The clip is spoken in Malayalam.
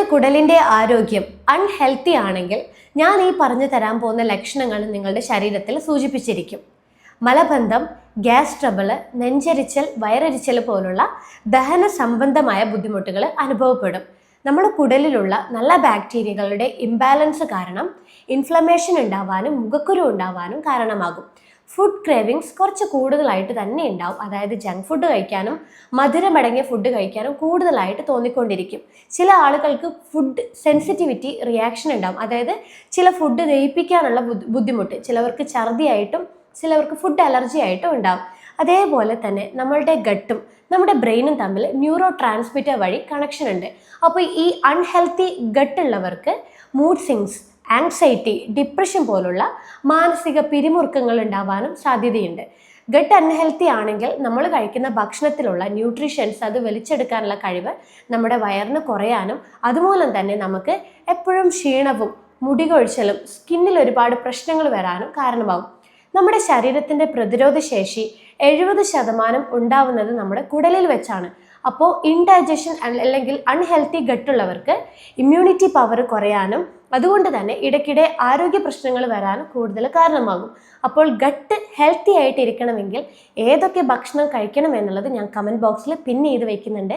നമ്മുടെ കുടലിന്റെ ആരോഗ്യം അൺഹെൽത്തി ആണെങ്കിൽ ഞാൻ ഈ പറഞ്ഞു തരാൻ പോകുന്ന ലക്ഷണങ്ങൾ നിങ്ങളുടെ ശരീരത്തിൽ സൂചിപ്പിച്ചിരിക്കും. മലബന്ധം ഗ്യാസ് ട്രബിൾ നെഞ്ചരിച്ചൽ വയറരിച്ചൽ പോലുള്ള ദഹന സംബന്ധമായ ബുദ്ധിമുട്ടുകൾ അനുഭവപ്പെടും. നമ്മുടെ കുടലിലുള്ള നല്ല ബാക്ടീരിയകളുടെ ഇംബാലൻസ് കാരണം ഇൻഫ്ലമേഷൻ ഉണ്ടാവാനും മുഖക്കുരു ഉണ്ടാവാനും കാരണമാകും. ഫുഡ് ക്രേവിങ്സ് കുറച്ച് കൂടുതലായിട്ട് തന്നെ ഉണ്ടാവും. അതായത് ജങ്ക് ഫുഡ് കഴിക്കാനും മധുരമടങ്ങിയ ഫുഡ് കഴിക്കാനും കൂടുതലായിട്ട് തോന്നിക്കൊണ്ടിരിക്കും. ചില ആളുകൾക്ക് ഫുഡ് സെൻസിറ്റിവിറ്റി റിയാക്ഷൻ ഉണ്ടാവും. അതായത് ചില ഫുഡ് ദഹിപ്പിക്കാനുള്ള ബുദ്ധിമുട്ട് ചിലവർക്ക് ഛർദിയായിട്ടും ചിലവർക്ക് ഫുഡ് അലർജി ആയിട്ടും ഉണ്ടാവും. അതേപോലെ തന്നെ നമ്മളുടെ ഗട്ടും നമ്മുടെ ബ്രെയിനും തമ്മിൽ ന്യൂറോ ട്രാൻസ്മിറ്റർ വഴി കണക്ഷൻ ഉണ്ട്. അപ്പോൾ ഈ അൺഹെൽത്തി ഗട്ടുള്ളവർക്ക് മൂഡ് സിങ്സ് ആങ്സൈറ്റി ഡിപ്രഷൻ പോലുള്ള മാനസിക പിരിമുറുക്കങ്ങൾ ഉണ്ടാവാനും സാധ്യതയുണ്ട്. ഗട്ട് അൺഹെൽത്തി ആണെങ്കിൽ നമ്മൾ കഴിക്കുന്ന ഭക്ഷണത്തിലുള്ള ന്യൂട്രീഷൻസ് അത് വലിച്ചെടുക്കാനുള്ള കഴിവ് നമ്മുടെ വയറിന് കുറയാനും അതുമൂലം തന്നെ നമുക്ക് എപ്പോഴും ക്ഷീണവും മുടി കൊഴിച്ചലും സ്കിന്നിൽ ഒരുപാട് പ്രശ്നങ്ങൾ വരാനും കാരണമാകും നമ്മുടെ ശരീരത്തിന്റെ പ്രതിരോധ ശേഷി എഴുപത് ശതമാനം ഉണ്ടാവുന്നത് നമ്മുടെ കുടലിൽ വെച്ചാണ്. അപ്പോൾ ഇൻഡൈജഷൻ അല്ലെങ്കിൽ അൺഹെൽത്തി ഗട്ടുള്ളവർക്ക് ഇമ്മ്യൂണിറ്റി പവർ കുറയാനും അതുകൊണ്ട് തന്നെ ഇടയ്ക്കിടെ ആരോഗ്യ പ്രശ്നങ്ങൾ വരാനും കൂടുതൽ കാരണമാകും. അപ്പോൾ ഗട്ട് ഹെൽത്തി ആയിട്ട് ഇരിക്കണമെങ്കിൽ ഏതൊക്കെ ഭക്ഷണം കഴിക്കണം എന്നുള്ളത് ഞാൻ കമന്റ് ബോക്സിൽ പിൻ ചെയ്ത് വെക്കുന്നുണ്ട്.